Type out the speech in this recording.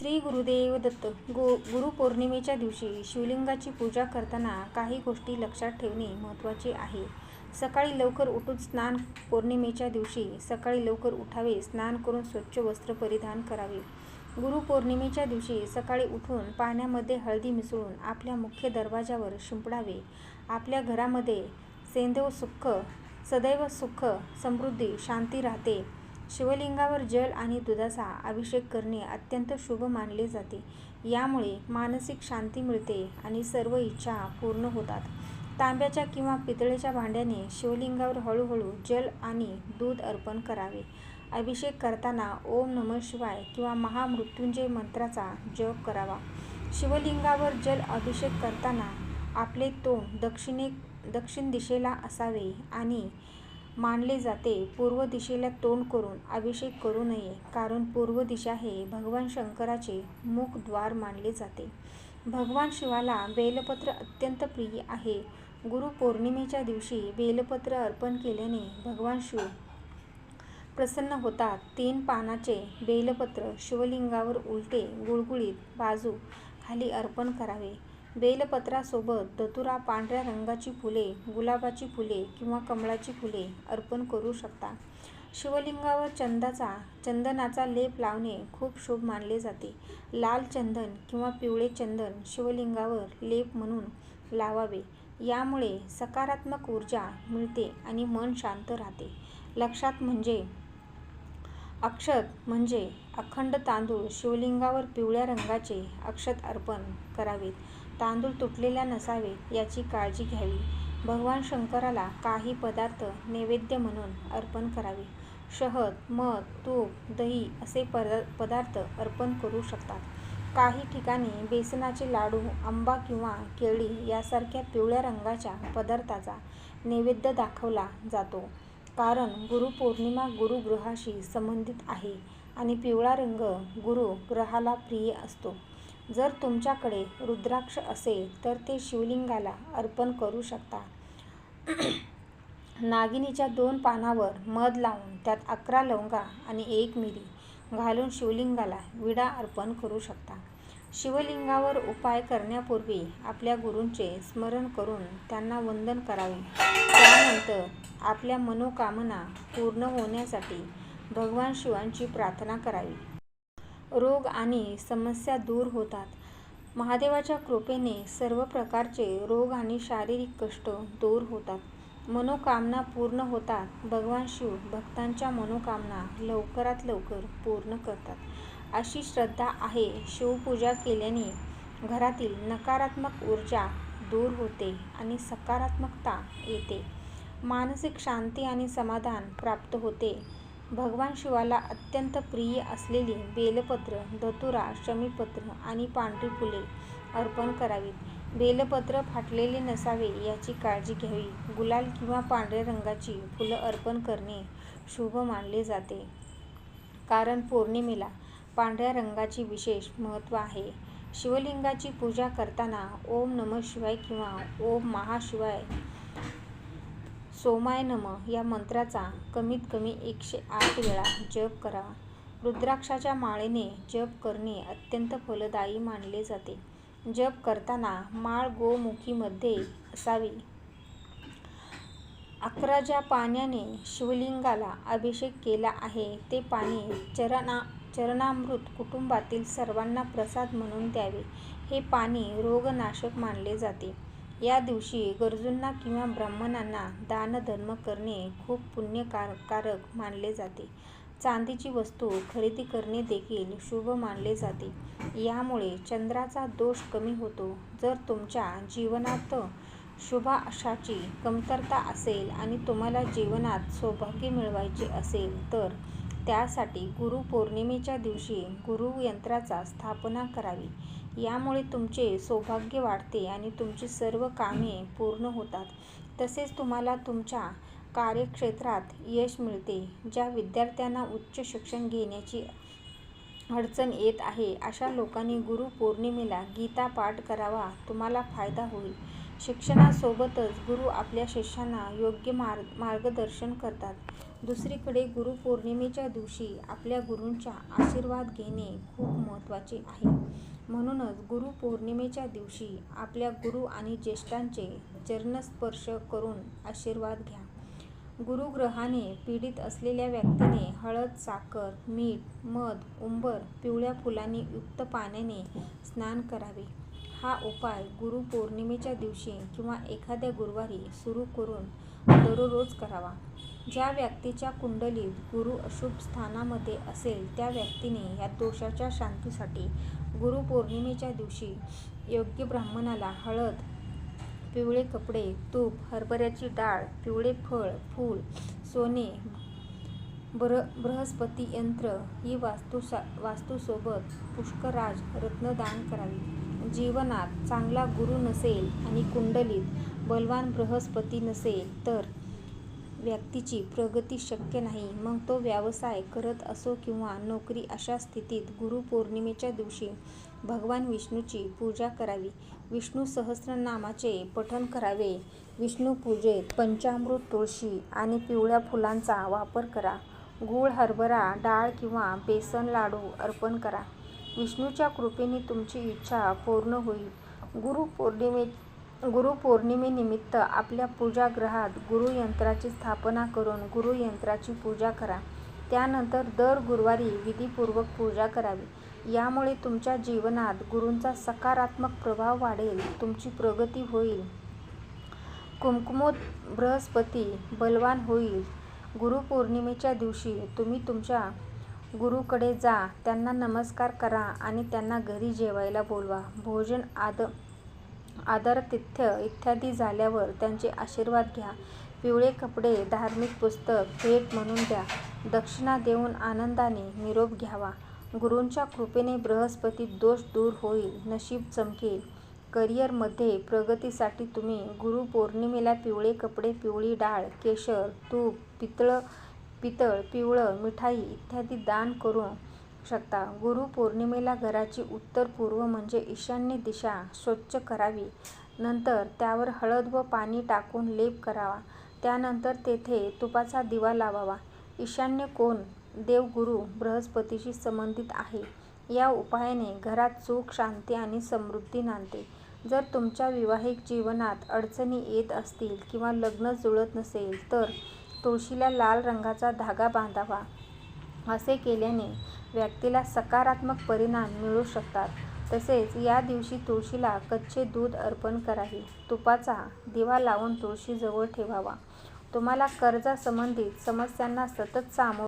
श्री गुरुदेव दत्त गु गुरुपौर्णिमेच्या दिवशी शिवलिंगाची पूजा करताना काही गोष्टी लक्षात ठेवणे महत्त्वाचे आहे. सकाळी लवकर उठून स्नान पौर्णिमेच्या दिवशी सकाळी लवकर उठावे स्नान करून स्वच्छ वस्त्र परिधान करावे. गुरुपौर्णिमेच्या दिवशी सकाळी उठून पाण्यामध्ये हळदी मिसळून आपल्या मुख्य दरवाजावर शिंपडावे. आपल्या घरामध्ये सेंदव सुख सदैव सुख समृद्धी शांती राहते. शिवलिंगावर जल आणि दुधाचा अभिषेक करणे अत्यंत शुभ मानले जाते. यामुळे मानसिक शांती मिळते आणि सर्व इच्छा पूर्ण होतात. तांब्याच्या किंवा पितळेच्या भांड्याने शिवलिंगावर हळूहळू जल आणि दूध अर्पण करावे. अभिषेक करताना ओम नम शिवाय किंवा महामृत्युंजय मंत्राचा जप करावा. शिवलिंगावर जल अभिषेक करताना आपले तोंड दक्षिणे दक्षिण दिशेला असावे आणि मानले जाते. पूर्व दिशेला तोंड करून अभिषेक करू नये कारण पूर्व दिशा हे भगवान शंकराचे मुखद्वार मानले जाते. भगवान शिवाला बेलपत्र अत्यंत प्रिय आहे. गुरुपौर्णिमेच्या दिवशी बेलपत्र अर्पण केल्याने भगवान शिव प्रसन्न होतात. तीन पानाचे बेलपत्र शिवलिंगावर उलटे गुळगुळीत बाजू खाली अर्पण करावे. बेलपत्रासोबत दतुरा पांढऱ्या रंगाची फुले गुलाबाची फुले किंवा कमळाची फुले अर्पण करू शकता. शिवलिंगावर चंदाचा चंदनाचा लेप लावणे खूप शुभ मानले जाते. लाल चंदन किंवा पिवळे चंदन शिवलिंगावर लेप म्हणून लावावे. यामुळे सकारात्मक ऊर्जा मिळते आणि मन शांत राहते. लक्षात म्हणजे अक्षत म्हणजे अखंड तांदूळ शिवलिंगावर पिवळ्या रंगाचे अक्षत अर्पण करावेत. तांदूळ तुटलेल्या नसावे याची काळजी घ्यावी. भगवान शंकराला काही पदार्थ नैवेद्य म्हणून अर्पण करावे. शहद मध तूप दही असे पदा पदार्थ अर्पण करू शकतात. काही ठिकाणी बेसनाचे लाडू आंबा किंवा केळी यासारख्या पिवळ्या रंगाच्या पदार्थाचा नैवेद्य दाखवला जातो. कारण गुरुपौर्णिमा गुरुग्रहाशी संबंधित आहे आणि पिवळा रंग गुरु ग्रहाला प्रिय असतो. जर तुमच्याकडे रुद्राक्ष असेल तर ते शिवलिंगाला अर्पण करू शकता. नागिनीच्या दोन पानावर मध लावून त्यात अकरा लवंगा आणि एक मिरी घालून शिवलिंगाला विडा अर्पण करू शकता. शिवलिंगावर उपाय करण्यापूर्वी आपल्या गुरूंचे स्मरण करून त्यांना वंदन करावे. त्यानंतर आपल्या मनोकामना पूर्ण होण्यासाठी भगवान शिवांची प्रार्थना करावी. रोग आणि समस्या दूर होतात. महादेवाच्या कृपेने सर्व प्रकारचे रोग आणि शारीरिक कष्ट दूर होतात. मनोकामना पूर्ण होतात. भगवान शिव भक्तांच्या मनोकामना लवकरात लवकर पूर्ण करतात. अशी श्रद्धा आहे. शिवपूजा केल्याने घरातील नकारात्मक ऊर्जा दूर होते आणि सकारात्मकता येते. मानसिक शांती आणि समाधान प्राप्त होते. भगवान शिवाला अत्यंत प्रिय असलेली बेलपत्र धतुरा शमीपत्र आणि पांढरी फुले अर्पण करावीत. बेलपत्र फाटलेले नसावे याची काळजी घ्यावी. गुलाल किंवा पांढऱ्या रंगाची फुलं अर्पण करणे शुभ मानले जाते. कारण पौर्णिमेला पांढऱ्या रंगाची विशेष महत्त्व आहे. शिवलिंगाची पूजा करताना ओम नम शिवाय किंवा ओम महाशिवाय सोमाय नम या मंत्राचा कमीत कमी एकशे आठ वेळा जप करावा. रुद्राक्षाच्या माळेने जप करणे अत्यंत फलदायी मानले जाते. जप करताना माळ गोमुखीमध्ये असावी. अकरा ज्या पाण्याने शिवलिंगाला अभिषेक केला आहे. ते पाणी चरणा चरणामृत कुटुंबातील सर्वांना प्रसाद म्हणून द्यावे. हे पाणी रोगनाशक मानले जाते. या दिवशी गरजूंना किंवा ब्राह्मणांना दानधर्म करणे खूप पुण्यकारकारक मानले जाते. चांदीची वस्तू खरेदी करणे देखील शुभ मानले जाते. यामुळे चंद्राचा दोष कमी होतो. जर तुमच्या जीवनात शुभाशाची कमतरता असेल आणि तुम्हाला जीवनात सौभाग्य मिळवायचे असेल तर त्यासाठी गुरुपौर्णिमेच्या दिवशी गुरुयंत्राचा स्थापना करावी. यामुळे तुमचे सौभाग्य वाढते आणि तुमची सर्व कामे पूर्ण होतात. तसेच तुम्हाला तुमच्या कार्यक्षेत्रात यश मिळते. ज्या विद्यार्थ्यांना उच्च शिक्षण घेण्याची अडचण येत आहे अशा लोकांनी गुरुपौर्णिमेला गीता पाठ करावा. तुम्हाला फायदा होईल. शिक्षणासोबतच गुरु आपल्या शिष्यांना योग्य मार्ग मार्गदर्शन करतात. दुसरीकडे गुरुपौर्णिमेच्या दिवशी आपल्या गुरूंचा आशीर्वाद घेणे खूप महत्त्वाचे आहे. म्हणूनच गुरुपौर्णिमेच्या दिवशी आपल्या गुरु आणि ज्येष्ठांचे चरणस्पर्श करून आशीर्वाद घ्या. गुरुग्रहाने पीडित असलेल्या व्यक्तीने हळद, साखर, मीठ, मध, उंबर, पिवळ्या फुलांनी युक्त पाण्याने स्नान करावे. हा उपाय गुरुपौर्णिमेच्या दिवशी किंवा एखाद्या गुरुवारी सुरू करून दररोज करावा. ज्या व्यक्तीच्या कुंडलीत गुरु अशुभ स्थानामध्ये असेल त्या व्यक्तीने या दोषाच्या शांतीसाठी गुरुपौर्णिमेच्या दिवशी योग्य ब्राह्मणाला हळद, पिवळे कपडे, तूप, हरभऱ्याची डाळ, पिवळे फळ, फूल, सोने, बृहस्पती यंत्र ही वस्तूंसोबत पुष्कराज रत्नदान करावी. जीवनात चांगला गुरु नसेल आणि कुंडलीत बलवान बृहस्पती नसेल तर व्यक्तीची प्रगती शक्य नाही. मग तो व्यवसाय करत असो किंवा नोकरी अशा स्थितीत गुरुपौर्णिमेच्या दिवशी भगवान विष्णूची पूजा करावी. विष्णू सहस्रनामाचे पठण करावे. विष्णूपूजेत पंचामृत, तुळशी आणि पिवळ्या फुलांचा वापर करा. गूळ, हरभरा डाळ किंवा बेसन लाडू अर्पण करा. विष्णूच्या कृपेने तुमची इच्छा पूर्ण होईल. गुरुपौर्णिमेनिमित्त आपल्या पूजागृहात गुरुयंत्राची स्थापना करून गुरुयंत्राची पूजा करा. त्यानंतर दर गुरुवारी विधीपूर्वक पूजा करावी. यामुळे तुमच्या जीवनात गुरूंचा सकारात्मक प्रभाव वाढेल, तुमची प्रगती होईल, कुंकुमोद बृहस्पती बलवान होईल. गुरुपौर्णिमेच्या दिवशी तुम्ही तुमच्या गुरुकडे जा, त्यांना नमस्कार करा आणि त्यांना घरी जेवायला बोलवा. भोजन, आद आदरातिथ्य इत्यादी झाल्यावर त्यांचे आशीर्वाद घ्या. पिवळे कपडे, धार्मिक पुस्तक भेट म्हणून द्या. दक्षिणा देऊन आनंदाने निरोप घ्यावा. गुरूंच्या कृपेने बृहस्पती दोष दूर होईल, नशीब चमकेल. करिअरमध्ये प्रगतीसाठी तुम्ही गुरुपौर्णिमेला पिवळे कपडे, पिवळी डाळ, केशर, तूप, पितळ, पिवळं, मिठाई इत्यादी दान करून शकता. गुरुपौर्णिमेला घराची उत्तर-पूर्व म्हणजे ईशान्य दिशा स्वच्छ करावी. नंतर त्यावर हळद व पाणी टाकून लेप करावा. त्यानंतर तेथे तुपाचा दिवा लावावा. ईशान्य कोण देवगुरु बृहस्पतीशी संबंधित आहे. या उपायाने घरात सुख, शांती आणि समृद्धी नांदते. जर तुमच्या विवाहिक जीवनात अडचणी येत असतील किंवा लग्न जुळत नसेल तर तुळशीला लाल रंगाचा धागा बांधावा. असे केल्याने व्यक्तीला सकारात्मक परिणाम मिळू शकतात. तसेच या दिवशी तुळशीला कच्चे दूध अर्पण करावे. तुपाचा दिवा लावून तुळशीजवळ ठेवावा. तुम्हाला कर्जासंबंधित समस्यांना सतत सामोरे